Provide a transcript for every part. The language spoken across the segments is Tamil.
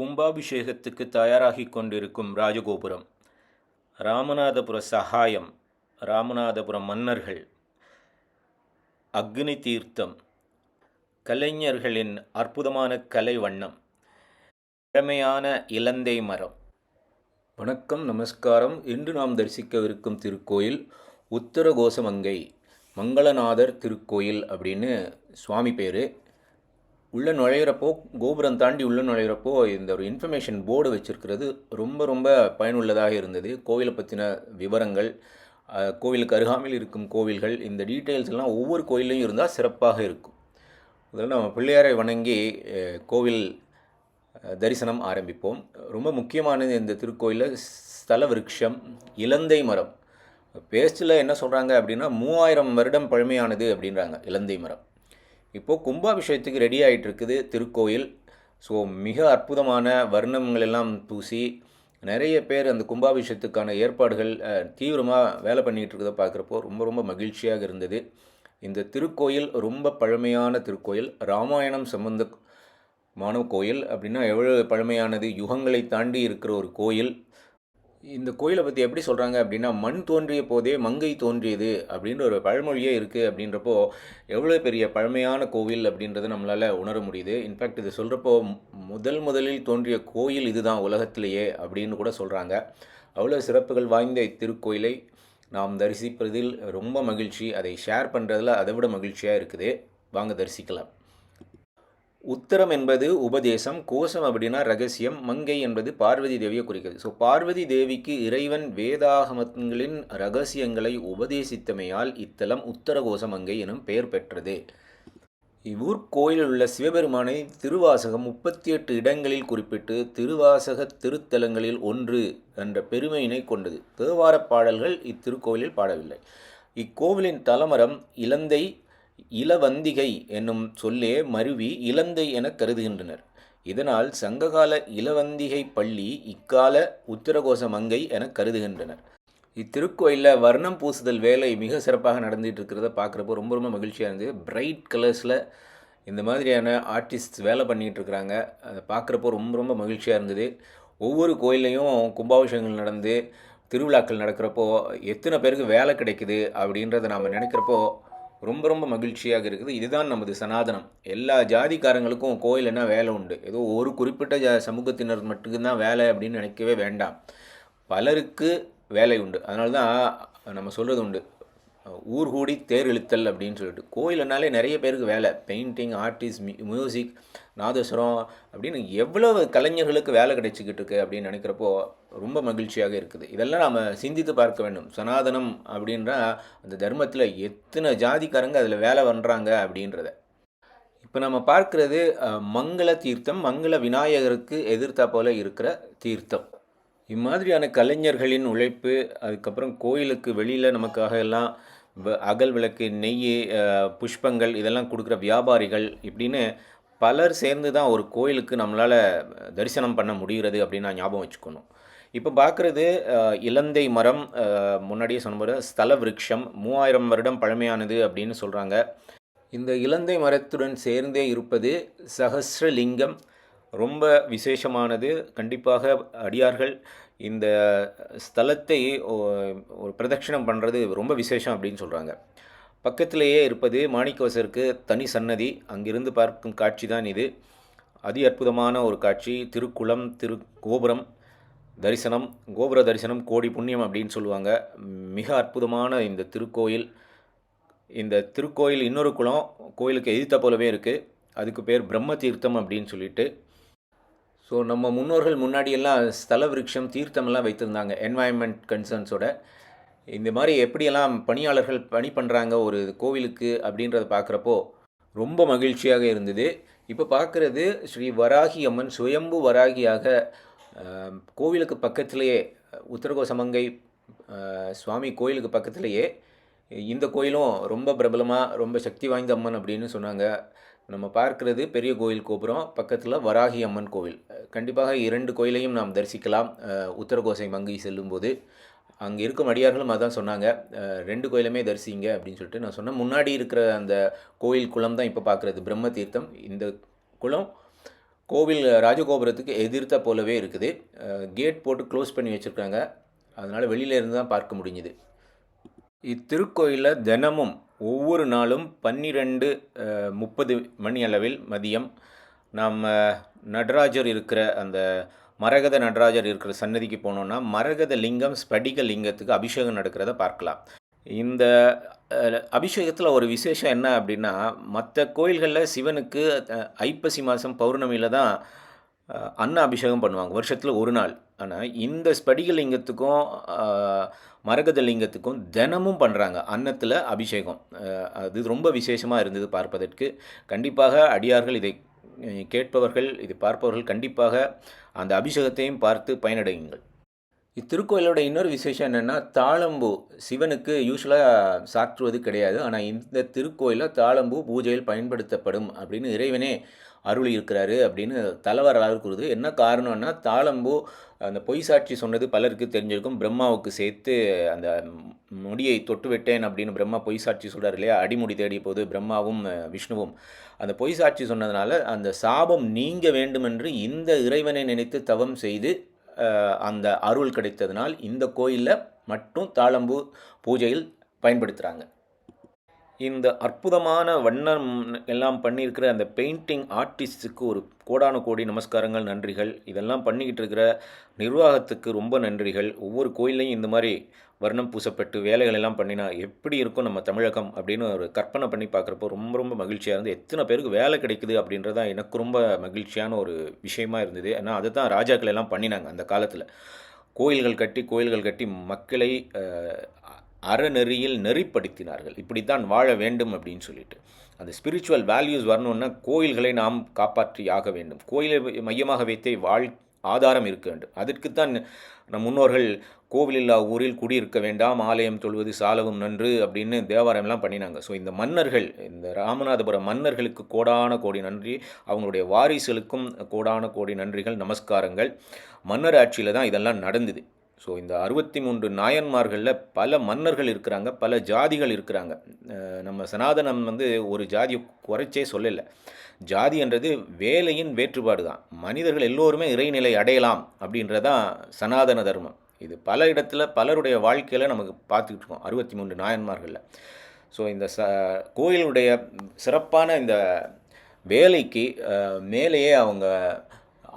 கும்பாபிஷேகத்துக்கு தயாராகி கொண்டிருக்கும் ராஜகோபுரம். ராமநாதபுர சகாயம் ராமநாதபுரம் மன்னர்கள் அக்னி தீர்த்தம் கலைஞர்களின் அற்புதமான கலை வண்ணம் பழமையான இலந்தை மரம். வணக்கம் நமஸ்காரம். இன்று நாம் தரிசிக்கவிருக்கும் திருக்கோயில் உத்தரகோசமங்கை மங்களநாதர் திருக்கோயில் அப்படின்னு சுவாமி பேர். உள்ளே நுழையிறப்போ கோபுரம் தாண்டி உள்ளே நுழையிறப்போ இந்த ஒரு இன்ஃபர்மேஷன் போர்டு வச்சுருக்கிறது ரொம்ப ரொம்ப பயனுள்ளதாக இருந்தது. கோவிலை பற்றின விவரங்கள் கோவிலுக்கு அருகாமையில் இருக்கும் கோவில்கள் இந்த டீட்டெயில்ஸ் எல்லாம் ஒவ்வொரு கோயிலையும் இருந்தால் சிறப்பாக இருக்கும். முதல்ல நம்ம பிள்ளையாரை வணங்கி கோவில் தரிசனம் ஆரம்பிப்போம். ரொம்ப முக்கியமானது இந்த திருக்கோயிலில் ஸ்தல விருட்சம் இலந்தை மரம். பேஸ்ட்டில் என்ன சொல்கிறாங்க அப்படின்னா மூவாயிரம் வருடம் பழமையானது அப்படின்றாங்க இலந்தை மரம். இப்போது கும்பாபிஷேகத்துக்கு ரெடி ஆகிட்டு இருக்குது திருக்கோயில். ஸோ மிக அற்புதமான வர்ணங்கள் எல்லாம் பூசி நிறைய பேர் அந்த கும்பாபிஷேகத்துக்கான ஏற்பாடுகள் தீவிரமாக வேலை பண்ணிகிட்டு இருக்கிறத பார்க்குறப்போ ரொம்ப ரொம்ப மகிழ்ச்சியாக இருந்தது. இந்த திருக்கோயில் ரொம்ப பழமையான திருக்கோயில் ராமாயணம் சம்பந்தமான கோயில் அப்படின்னா எவ்வளோ பழமையானது யுகங்களை தாண்டி இருக்கிற ஒரு கோயில். இந்த கோயிலை பற்றி எப்படி சொல்கிறாங்க அப்படின்னா மண் தோன்றிய போதே மங்கை தோன்றியது அப்படின்ற ஒரு பழமொழியே இருக்குது அப்படின்றப்போ எவ்வளோ பெரிய பழமையான கோவில் அப்படின்றத நம்மளால் உணர முடியுது. இன்ஃபேக்ட் இது சொல்கிறப்போ முதல் முதலில் தோன்றிய கோயில் இதுதான் உலகத்திலேயே அப்படின்னு கூட சொல்கிறாங்க அவ்வளோ சிறப்புகள் வாய்ந்த இத்திருக்கோயிலை நாம் தரிசிப்பதில் ரொம்ப மகிழ்ச்சி. அதை ஷேர் பண்ணுறதுல அதை விட மகிழ்ச்சியாக இருக்குது. வாங்க தரிசிக்கலாம். உத்தரம் என்பது உபதேசம் கோஷம் அப்படின்னா ரகசியம் மங்கை என்பது பார்வதி தேவியை குறிக்கிறது. ஸோ பார்வதி தேவிக்கு இறைவன் வேதாகமங்களின் ரகசியங்களை உபதேசித்தமையால் இத்தலம் உத்தரகோச மங்கை எனும் பெயர் பெற்றது. இவ்வூர் கோயிலில் உள்ள சிவபெருமானை திருவாசகம் முப்பத்தி எட்டு இடங்களில் குறிப்பிட்டு திருவாசக திருத்தலங்களில் ஒன்று என்ற பெருமையினை கொண்டது. தேவாரப் பாடல்கள் இத்திருக்கோயிலில் பாடவில்லை. இக்கோவிலின் தலமரம் இலந்தை இளவந்திகை என்னும் சொல்லே மருவி இலந்தை என கருதுகின்றனர். இதனால் சங்ககால இளவந்திகை பள்ளி இக்கால உத்திரகோச மங்கை என கருதுகின்றனர். இத்திருக்கோயிலில் வர்ணம் பூசுதல் வேலை மிக சிறப்பாக நடந்துகிட்டு இருக்கிறத பார்க்குறப்போ ரொம்ப ரொம்ப மகிழ்ச்சியாக இருந்தது. பிரைட் கலர்ஸில் இந்த மாதிரியான ஆர்டிஸ்ட் வேலை பண்ணிகிட்டு இருக்கிறாங்க அதை பார்க்குறப்போ ரொம்ப ரொம்ப மகிழ்ச்சியாக இருந்தது. ஒவ்வொரு கோயில்லையும் கும்பாபிஷேகங்கள் நடந்து திருவிழாக்கள் நடக்கிறப்போ எத்தனை பேருக்கு வேலை கிடைக்குது அப்படின்றத நாம் நினைக்கிறப்போ ரொம்ப ரொம்ப மகிழ்ச்சியாக இருக்குது. இதுதான் நமது சனாதனம். எல்லா ஜாதிக்காரங்களுக்கும் கோயில்னா வேலை உண்டு. ஏதோ ஒரு குறிப்பிட்ட ஜா சமூகத்தினர் மட்டும்தான் வேலை அப்படின்னு நினைக்கவே வேண்டாம். பலருக்கு வேலை உண்டு. அதனால தான் நம்ம சொல்கிறது உண்டு. ஊர் கூடி தேர் இழுத்தல் அப்படின்னு சொல்லிட்டு. கோயில்னாலே நிறைய பேருக்கு வேலை. பெயிண்டிங் ஆர்டிஸ்ட் மியூசிக் நாதஸ்வரம் அப்படின்னு எவ்வளவு கலைஞர்களுக்கு வேலை கிடைச்சிக்கிட்டு இருக்கு அப்படின்னு நினைக்கிறப்போ ரொம்ப மகிழ்ச்சியாக இருக்குது. இதெல்லாம் நாம் சிந்தித்து பார்க்க வேண்டும். சனாதனம் அப்படின்ற அந்த தர்மத்தில் எத்தனை ஜாதிக்காரங்க அதில் வேலை பண்ணுறாங்க அப்படின்றத. இப்போ நம்ம பார்க்குறது மங்கள தீர்த்தம் மங்கள விநாயகருக்கு எதிர்த்தா போல இருக்கிற தீர்த்தம். இம்மாதிரியான கலைஞர்களின் உழைப்பு அதுக்கப்புறம் கோயிலுக்கு வெளியில் நமக்காக எல்லாம் வ- அகல் விளக்கு நெய் புஷ்பங்கள் இதெல்லாம் கொடுக்குற வியாபாரிகள் இப்படின்னு பலர் சேர்ந்து தான் ஒரு கோயிலுக்கு நம்மளால் தரிசனம் பண்ண முடிகிறது அப்படின்னு நான் ஞாபகம் வச்சுக்கணும். இப்போ பார்க்குறது இலந்தை மரம் முன்னாடியே சொன்ன மாதிரி ஸ்தல விருட்சம் மூவாயிரம் வருடம் பழமையானது அப்படின்னு சொல்கிறாங்க இந்த இலந்தை மரத்துடன் சேர்ந்தே இருப்பது சஹஸ்ரலிங்கம் ரொம்ப விசேஷமானது. கண்டிப்பாக அடியார்கள் இந்த ஸ்தலத்தை ஒரு பிரதட்சிணம் பண்ணுறது ரொம்ப விசேஷம் அப்படின்னு சொல்கிறாங்க பக்கத்திலேயே இருப்பது மாணிக்கவசருக்கு தனி சன்னதி. அங்கிருந்து பார்க்கும் காட்சி தான் இது. அதி அற்புதமான ஒரு காட்சி. திருக்குளம் திரு கோபுரம் தரிசனம் கோபுர தரிசனம் கோடி புண்ணியம் அப்படின்னு சொல்லுவாங்க. மிக அற்புதமான இந்த திருக்கோயில். இந்த திருக்கோயில் இன்னொரு குளம் கோயிலுக்கு எதிர்த்த போலவே இருக்குது அதுக்கு பேர் பிரம்ம தீர்த்தம் அப்படின்னு சொல்லிட்டு ஸோ நம்ம முன்னோர்கள் முன்னாடியெல்லாம் ஸ்தல விருட்சம் தீர்த்தமெல்லாம் வைத்திருந்தாங்க. என்வாயன்மெண்ட் கன்சர்ன்ஸோட இந்த மாதிரி எப்படியெல்லாம் பணியாளர்கள் பணி பண்ணுறாங்க ஒரு கோவிலுக்கு அப்படின்றத பார்க்குறப்போ ரொம்ப மகிழ்ச்சியாக இருந்தது. இப்போ பார்க்குறது ஸ்ரீ வராகி அம்மன் சுயம்பு வராகியாக கோவிலுக்கு பக்கத்திலேயே உத்தரகோசமங்கை சுவாமி கோயிலுக்கு பக்கத்திலேயே இந்த கோயிலும் ரொம்ப பிரபலமாக ரொம்ப சக்தி வாய்ந்த அம்மன் அப்படின்னு சொன்னாங்க. நம்ம பார்க்கிறது பெரிய கோயில் கோபுரம் பக்கத்தில் வராகி அம்மன் கோவில். கண்டிப்பாக இரண்டு கோயிலையும் நாம் தரிசிக்கலாம். உத்தரகோசை மங்கை செல்லும்போது. அங்கே இருக்கும் அடியார்களும் அதான் சொன்னாங்க. ரெண்டு கோயிலுமே தரிசிங்க அப்படின்னு சொல்லிட்டு நான் சொன்னேன். முன்னாடி இருக்கிற அந்த கோயில் குளம் தான் இப்போ பார்க்குறது. பிரம்ம தீர்த்தம். இந்த குளம் கோவில் ராஜகோபுரத்துக்கு எதிர்த்த போலவே இருக்குது. கேட் போட்டு க்ளோஸ் பண்ணி வச்சுருக்காங்க. அதனால் வெளியிலேருந்து தான் பார்க்க முடிஞ்சுது. இத்திருக்கோயிலில் தினமும் ஒவ்வொரு நாளும் பன்னிரெண்டு முப்பது மணி அளவில் மதியம் நாம் நடராஜர் இருக்கிற அந்த மரகத நடராஜர் இருக்கிற சன்னதிக்கு போனோம்னா மரகத லிங்கம் ஸ்படிக லிங்கத்துக்கு அபிஷேகம் நடக்கிறத பார்க்கலாம். இந்த அபிஷேகத்தில் ஒரு விசேஷம் என்ன அப்படின்னா மற்ற கோயில்களில் சிவனுக்கு ஐப்பசி மாதம் பௌர்ணமியில் தான் அன்ன அபிஷேகம் பண்ணுவாங்க வருஷத்தில் ஒரு நாள். ஆனால் இந்த ஸ்படிக லிங்கத்துக்கும் மரகத லிங்கத்துக்கும் தினமும் பண்ணுறாங்க அன்னத்தில் அபிஷேகம். அது ரொம்ப விசேஷமாக இருந்தது பார்ப்பதற்கு. கண்டிப்பாக அடியார்கள் இதை கேட்பவர்கள் இதை பார்ப்பவர்கள் கண்டிப்பாக அந்த அபிஷேகத்தையும் பார்த்து பயனடையுங்கள். இத்திருக்கோயிலோட இன்னொரு விசேஷம் என்னென்னா தாளம்பூ. சிவனுக்கு யூஸ்வலாக சாற்றுவது கிடையாது. ஆனால் இந்த திருக்கோயிலில் தாளம்பூ பூஜையில் பயன்படுத்தப்படும் அப்படின்னு இறைவனே அருள் இருக்கிறாரு அப்படின்னு தலைவரால் கூறுது. என்ன காரணம்னா தாளம்பூ அந்த பொய் சாட்சி சொன்னது பலருக்கு தெரிஞ்சிருக்கும். பிரம்மாவுக்கு சேர்த்து அந்த முடியை தொட்டு விட்டேன் அப்படின்னு பிரம்மா பொய் சாட்சி சொல்கிறார் இல்லையா? அடிமுடி தேடிய போது பிரம்மாவும் விஷ்ணுவும். அந்த பொய் சாட்சி சொன்னதுனால அந்த சாபம் நீங்க வேண்டுமென்று இந்த இறைவனை நினைத்து தவம் செய்து அந்த அருள் கிடைத்ததனால் இந்த கோயிலில் மட்டும் தாளம்பூ பூஜையில் பயன்படுத்துகிறாங்க இந்த அற்புதமான வண்ணம் எல்லாம் பண்ணியிருக்கிற அந்த பெயிண்டிங் ஆர்டிஸ்ட்டுக்கு ஒரு கோடான கோடி நமஸ்காரங்கள் நன்றிகள். இதெல்லாம் பண்ணிக்கிட்டு இருக்கிற நிர்வாகத்துக்கு ரொம்ப நன்றிகள். ஒவ்வொரு கோயில்லையும் இந்த மாதிரி வர்ணம் பூசப்பட்டு வேலைகள் எல்லாம் பண்ணினா எப்படி இருக்கும் நம்ம தமிழகம் அப்படின்னு ஒரு கற்பனை பண்ணி பார்க்குறப்போ ரொம்ப ரொம்ப மகிழ்ச்சியாக இருந்து எத்தனை பேருக்கு வேலை கிடைக்குது அப்படின்றதான் எனக்கு ரொம்ப மகிழ்ச்சியான ஒரு விஷயமா இருந்தது. ஏன்னா அதை தான் ராஜாக்கள் எல்லாம் பண்ணினாங்க அந்த காலத்தில். கோயில்கள் கட்டி கோயில்கள் கட்டி மக்களை அறநெறியில் நெறிப்படுத்தினார்கள். இப்படித்தான் வாழ வேண்டும் அப்படின்னு சொல்லிட்டு. அந்த ஸ்பிரிச்சுவல் வேல்யூஸ் வரணுன்னா கோயில்களை நாம் காப்பாற்றி ஆக வேண்டும். கோயிலை மையமாக வைத்தே வாழ் ஆதாரம் இருக்க வேண்டும் அதற்குத்தான் நம் முன்னோர்கள் கோவிலில்லா ஊரில் குடியிருக்க வேண்டாம் ஆலயம் தொழுவது சாலவும் நன்று அப்படின்னு தேவாரம் பண்ணினாங்க. ஸோ இந்த மன்னர்கள் இந்த ராமநாதபுரம் மன்னர்களுக்கு கோடான கோடி நன்றி அவங்களுடைய வாரிசுகளுக்கும் கோடான கோடி நன்றிகள் நமஸ்காரங்கள். மன்னர் ஆட்சியில் தான் இதெல்லாம் நடந்தது. ஸோ இந்த அறுபத்தி மூன்று நாயன்மார்களில் பல மன்னர்கள் இருக்கிறாங்க பல ஜாதிகள் இருக்கிறாங்க. நம்ம சனாதனம் வந்து ஒரு ஜாதியை குறைச்சே சொல்லலை. ஜாதி என்றது வேலையின் வேற்றுப்பாடு தான். மனிதர்கள் எல்லோருமே இறைநிலை அடையலாம் அப்படின்றதான் சனாதன தர்மம். இது பல இடத்துல பலருடைய வாழ்க்கையில் நமக்கு பார்த்துக்கிட்டு இருக்கோம் அறுபத்தி மூன்று நாயன்மார்களில். ஸோ இந்த ச கோயிலுடைய சிறப்பான இந்த வேலைக்கு மேலேயே அவங்க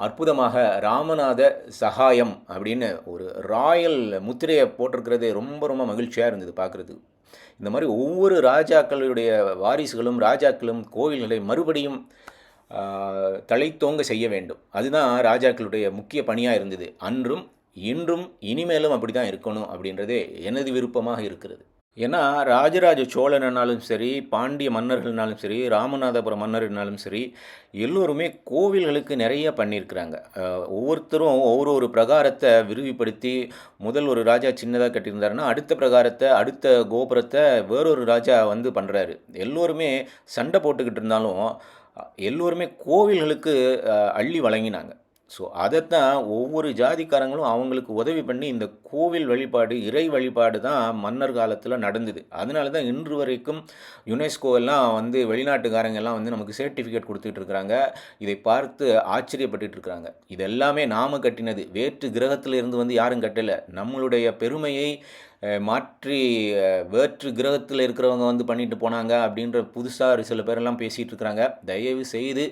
அற்புதமாக ராமநாத சகாயம் அப்படின்னு ஒரு ராயல் முத்திரையை போட்டிருக்கிறது ரொம்ப ரொம்ப மகிழ்ச்சியாக இருந்தது பார்க்குறது. இந்த மாதிரி ஒவ்வொரு ராஜாக்களுடைய வாரிசுகளும் ராஜாக்களும் கோவில்களை மறுபடியும் தலைத்தோங்க தழைத்தோங்க செய்ய வேண்டும். அதுதான் ராஜாக்களுடைய முக்கிய பணியாக இருந்தது. அன்றும் இன்றும் இனிமேலும் அப்படி தான் இருக்கணும் அப்படின்றதே எனது விருப்பமாக இருக்கிறது. ஏன்னா ராஜராஜ சோழனாலும் சரி பாண்டிய மன்னர்கள்னாலும் சரி ராமநாதபுரம் மன்னர்னாலும் சரி எல்லோருமே கோவில்களுக்கு நிறைய பண்ணியிருக்கிறாங்க. ஒவ்வொருத்தரும் ஒவ்வொரு ஒரு பிரகாரத்தை விரிவுபடுத்தி முதல் ஒரு ராஜா சின்னதாக கட்டியிருந்தாருன்னா அடுத்த பிரகாரத்தை அடுத்த கோபுரத்தை வேறொரு ராஜா வந்து பண்ணுறாரு எல்லோருமே சண்டை போட்டுக்கிட்டு இருந்தாலும் எல்லோருமே கோவில்களுக்கு அள்ளி வழங்கினாங்க. ஸோ அதைத்தான் ஒவ்வொரு ஜாதிக்காரங்களும் அவங்களுக்கு உதவி பண்ணி இந்த கோவில் வழிபாடு இறை வழிபாடு தான் மன்னர் காலத்தில் நடந்தது. அதனால தான் இன்று வரைக்கும் யுனெஸ்கோ எல்லாம் வந்து வெளிநாட்டுக்காரங்க எல்லாம் வந்து நமக்கு சர்டிஃபிகேட் கொடுத்துட்டு இருக்கிறாங்க. இதை பார்த்து ஆச்சரியப்பட்டு இருக்கிறாங்க. இது எல்லாமே நாம கட்டினது. வேற்று கிரகத்தில் இருந்து வந்து யாரும் கட்டலை. நம்மளுடைய பெருமையை மாற்றி வேற்று கிரகத்தில் இருக்கிறவங்க வந்து பண்ணிட்டு போனாங்க அப்படின்ற புதுசாக ஒரு சில பேரெல்லாம் பேசிகிட்டு இருக்கிறாங்க. தயவு செய்து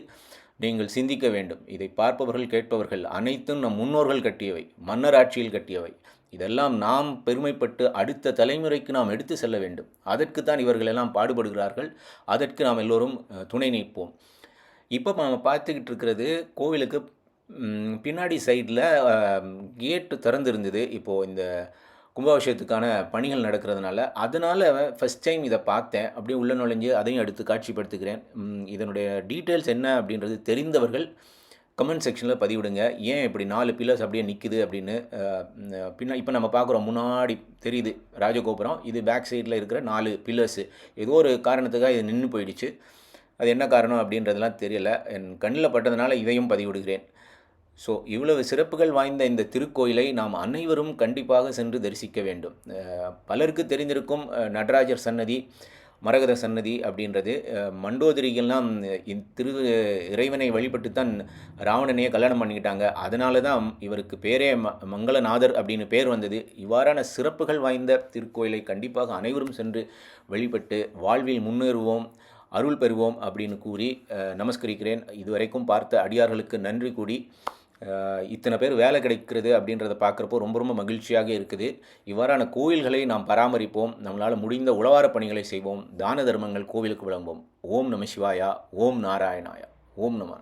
நீங்கள் சிந்திக்க வேண்டும். இதை பார்ப்பவர்கள் கேட்பவர்கள் அனைத்தும் நம் முன்னோர்கள் கட்டியவை மன்னர் ஆட்சியில் கட்டியவை. இதெல்லாம் நாம் பெருமைப்பட்டு அடுத்த தலைமுறைக்கு நாம் எடுத்து செல்ல வேண்டும். அதற்குத்தான் இவர்கள் எல்லாம் பாடுபடுகிறார்கள். அதற்கு நாம் எல்லோரும் துணை நிற்போம். இப்போ நம்ம பார்த்துக்கிட்டு இருக்கிறது கோவிலுக்கு பின்னாடி சைடில் கேட்டு திறந்திருந்தது. இப்போது இந்த கும்பாபிஷேகத்துக்கான பணிகள் நடக்கிறதுனால அதனால் ஃபஸ்ட் டைம் இதை பார்த்தேன். அப்படியே உள்ள நுழைஞ்சு அதையும் எடுத்து காட்சிப்படுத்துகிறேன். இதனுடைய டீட்டெயில்ஸ் என்ன அப்படின்றது தெரிந்தவர்கள் கமெண்ட் செக்ஷனில் பதிவிடுங்க. ஏன் இப்படி நாலு பில்லர்ஸ் அப்படியே நிற்குது அப்படின்னு பின்னா இப்போ நம்ம பார்க்குறோம் முன்னாடி தெரியுது ராஜகோபுரம். இது பேக் சைடில் இருக்கிற நாலு பில்லர்ஸு ஏதோ ஒரு காரணத்துக்காக இது நின்று போயிடுச்சு. அது என்ன காரணம் அப்படின்றதெல்லாம் தெரியல. என் கண்ணில் பட்டதுனால இதையும் பதிவிடுகிறேன். ஸோ இவ்வளவு சிறப்புகள் வாய்ந்த இந்த திருக்கோயிலை நாம் அனைவரும் கண்டிப்பாக சென்று தரிசிக்க வேண்டும். பலருக்கு தெரிந்திருக்கும் நடராஜர் சன்னதி மரகத சன்னதி அப்படின்றது மண்டோதிரிகள்லாம் திரு இறைவனை வழிபட்டு தான் ராவணனையே கல்யாணம் பண்ணிக்கிட்டாங்க. அதனால தான் இவருக்கு பேரே ம மங்களநாதர் அப்படின்னு பேர் வந்தது. இவ்வாறான சிறப்புகள் வாய்ந்த திருக்கோயிலை கண்டிப்பாக அனைவரும் சென்று வழிபட்டு வாழ்வில் முன்னேறுவோம் அருள் பெறுவோம் அப்படின்னு கூறி நமஸ்கரிக்கிறேன். இதுவரைக்கும் பார்த்த அடியார்களுக்கு நன்றி கூடி இத்தனை பேர் வேலை கிடைக்கிறது அப்படின்றத பார்க்குறப்போ ரொம்ப ரொம்ப மகிழ்ச்சியாக இருக்குது. இவ்வாறான கோயில்களை நாம் பராமரிப்போம். நம்மளால் முடிந்த உழவார பணிகளை செய்வோம். தான தர்மங்கள் கோவிலுக்கு விளம்பும் ஓம் நம சிவாயா ஓம் நாராயணாயா ஓம் நம